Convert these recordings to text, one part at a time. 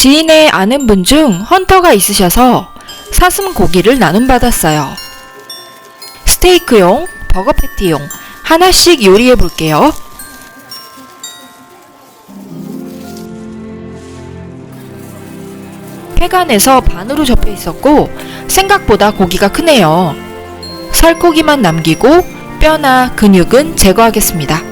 지인의 아는 분 중 헌터가 있으셔서 사슴 고기를 나눔받았어요. 스테이크용, 버거 패티용 하나씩 요리해 볼게요. 폐간에서 반으로 접혀 있었고 생각보다 고기가 크네요. 살코기만 남기고 뼈나 근육은 제거하겠습니다.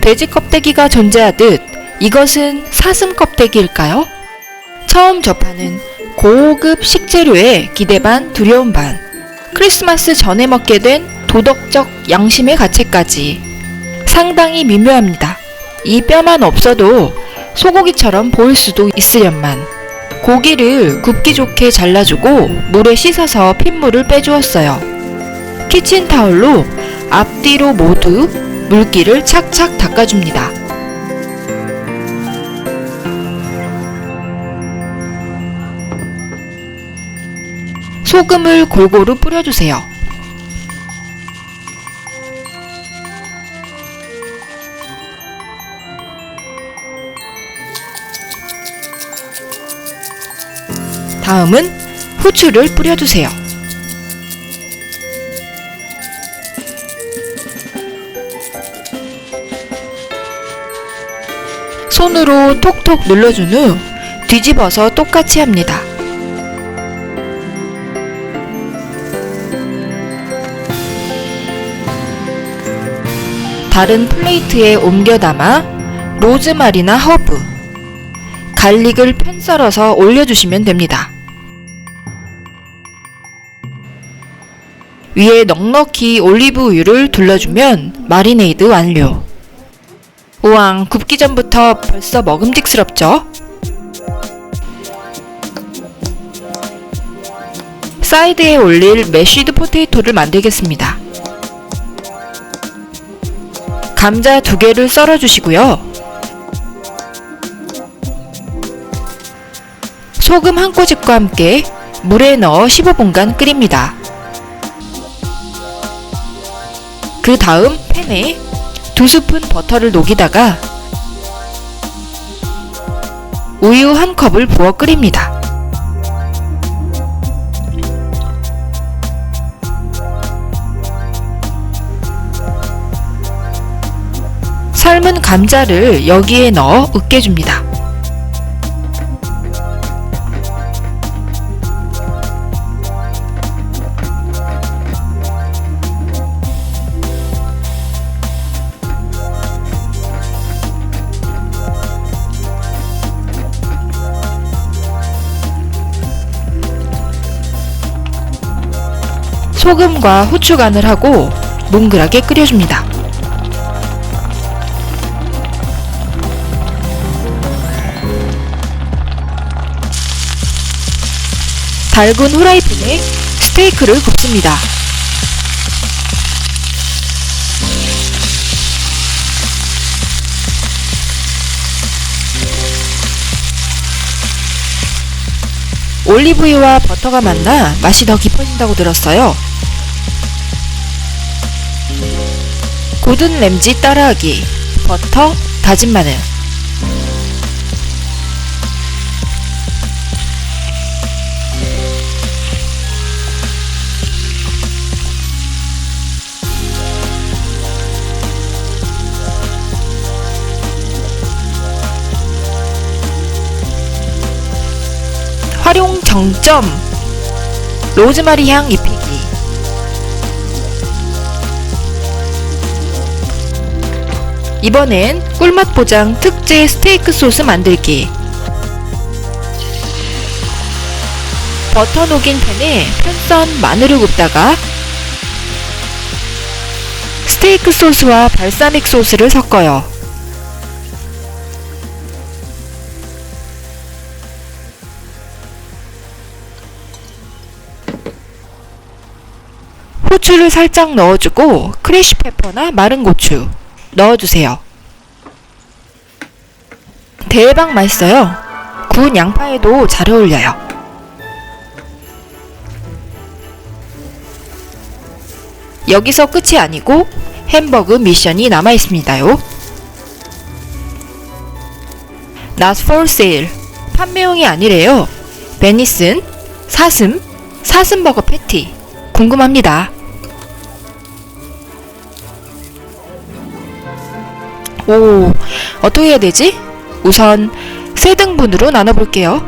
돼지 껍데기가 존재하듯 이것은 사슴 껍데기일까요? 처음 접하는 고급 식재료에 기대 반 두려움 반 크리스마스 전에 먹게 된 도덕적 양심의 가책까지 상당히 미묘합니다. 이 뼈만 없어도 소고기처럼 보일 수도 있으련만 고기를 굽기 좋게 잘라주고 물에 씻어서 핏물을 빼주었어요. 키친타올로 앞뒤로 모두 물기를 착착 닦아줍니다. 소금을 골고루 뿌려주세요. 다음은 후추를 뿌려주세요. 손으로 톡톡 눌러준 후 뒤집어서 똑같이 합니다. 다른 플레이트에 옮겨 담아 로즈마리나 허브, 갈릭을 편 썰어서 올려주시면 됩니다. 위에 넉넉히 올리브 우유를 둘러주면 마리네이드 완료. 우왕, 굽기 전부터 벌써 먹음직스럽죠? 사이드에 올릴 메쉬드 포테이토를 만들겠습니다. 감자 두 개를 썰어 주시고요. 소금 한 꼬집과 함께 물에 넣어 15분간 끓입니다. 그 다음 팬에 두 스푼 버터를 녹이다가 우유 한 컵을 부어 끓입니다. 삶은 감자를 여기에 넣어 으깨줍니다. 소금과 후추 간을 하고 뭉글하게 끓여줍니다. 밝은 후라이팬에 스테이크를 굽습니다. 올리브유와 버터가 만나 맛이 더 깊어진다고 들었어요. 고든 램지 따라하기 버터, 다진 마늘 정점. 로즈마리 향 입히기. 이번엔 꿀맛 보장 특제 스테이크 소스 만들기. 버터 녹인 팬에 편선 마늘을 굽다가 스테이크 소스와 발사믹 소스를 섞어요. 후추를 살짝 넣어주고 크래쉬 페퍼나 마른 고추 넣어주세요. 대박 맛있어요. 구운 양파에도 잘 어울려요. 여기서 끝이 아니고 햄버거 미션이 남아 있습니다요. not for sale. 판매용이 아니래요. 베니슨, 사슴, 사슴버거 패티. 궁금합니다. 오, 어떻게 해야 되지? 우선 세 등분으로 나눠볼게요.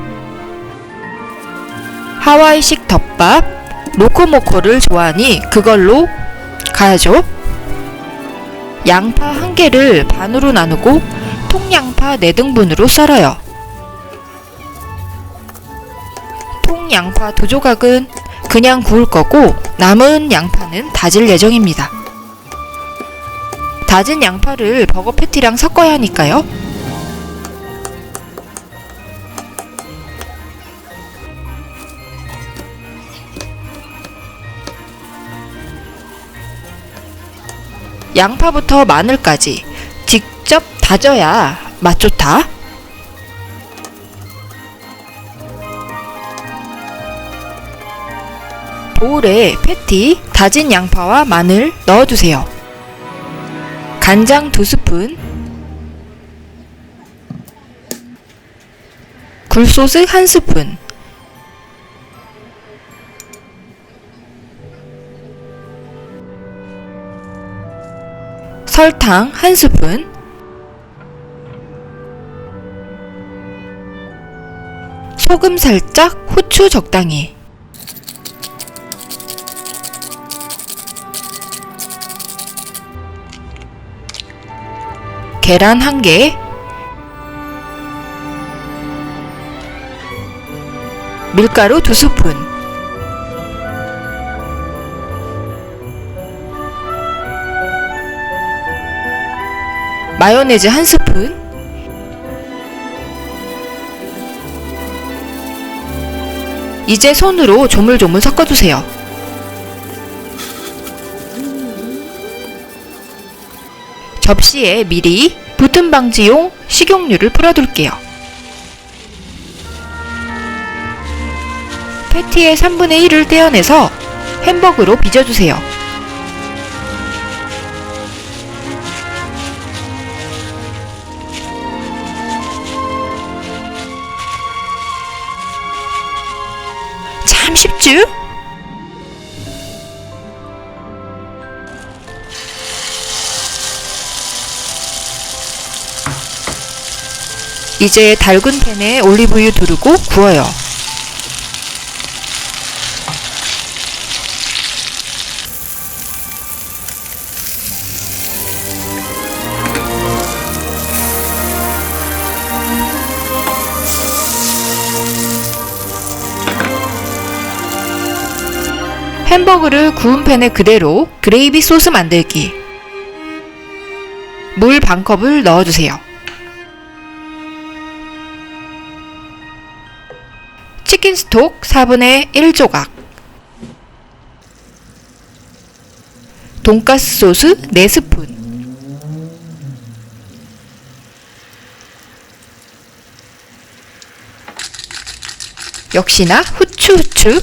하와이식 덮밥, 로코모코를 좋아하니 그걸로 가야죠. 양파 한 개를 반으로 나누고 통양파 4등분으로 썰어요. 통양파 두 조각은 그냥 구울 거고 남은 양파는 다질 예정입니다. 다진 양파를 버거 패티랑 섞어야 하니까요. 양파부터 마늘까지 직접 다져야 맛 좋다. 보울에 패티, 다진 양파와 마늘 넣어주세요. 간장 두 스푼, 굴소스 한 스푼, 설탕 한 스푼, 소금 살짝, 후추 적당히. 계란 한 개, 밀가루 두 스푼, 마요네즈 한 스푼, 이제 손으로 조물조물 섞어주세요. 접시에 미리 붙음 방지용 식용유를 뿌려둘게요. 패티의 3분의 1을 떼어내서 햄버거로 빚어주세요. 참 쉽죠? 이제 달군 팬에 올리브유 두르고 구워요. 햄버거를 구운 팬에 그대로 그레이비 소스 만들기. 물 반컵을 넣어주세요. 치킨 스톡 4분의 1조각. 돈가스 소스 4스푼. 역시나 후추 후추.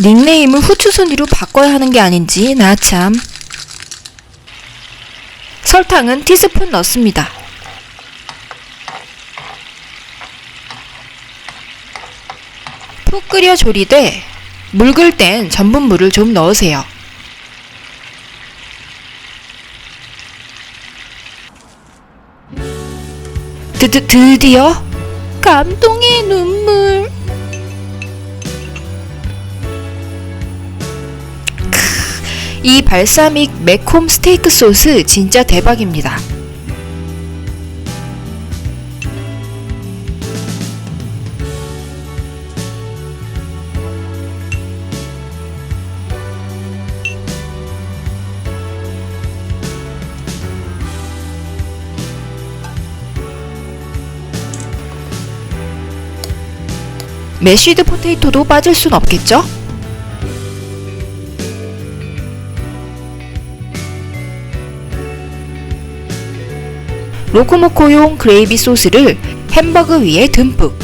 닉네임을 후추순위로 바꿔야 하는 게 아닌지 나 참. 설탕은 티스푼 넣습니다. 푹 끓여 조리되 묽을 땐 전분물을 좀 넣으세요. 드 드 드디어 감동의 눈물. 이 발사믹 매콤 스테이크 소스 진짜 대박입니다. 메쉬드 포테이토도 빠질 순 없겠죠? 로코모코용 그레이비 소스를 햄버거 위에 듬뿍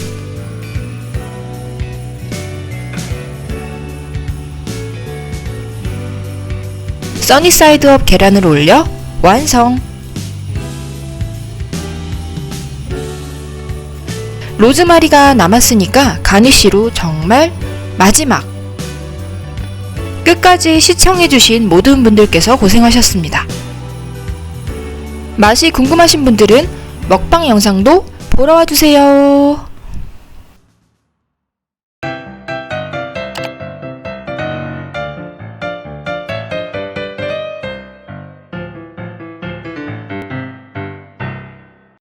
써니사이드업 계란을 올려 완성 로즈마리가 남았으니까 가니쉬로 정말 마지막. 끝까지 시청해주신 모든 분들께서 고생하셨습니다. 맛이 궁금하신 분들은 먹방 영상도 보러 와주세요.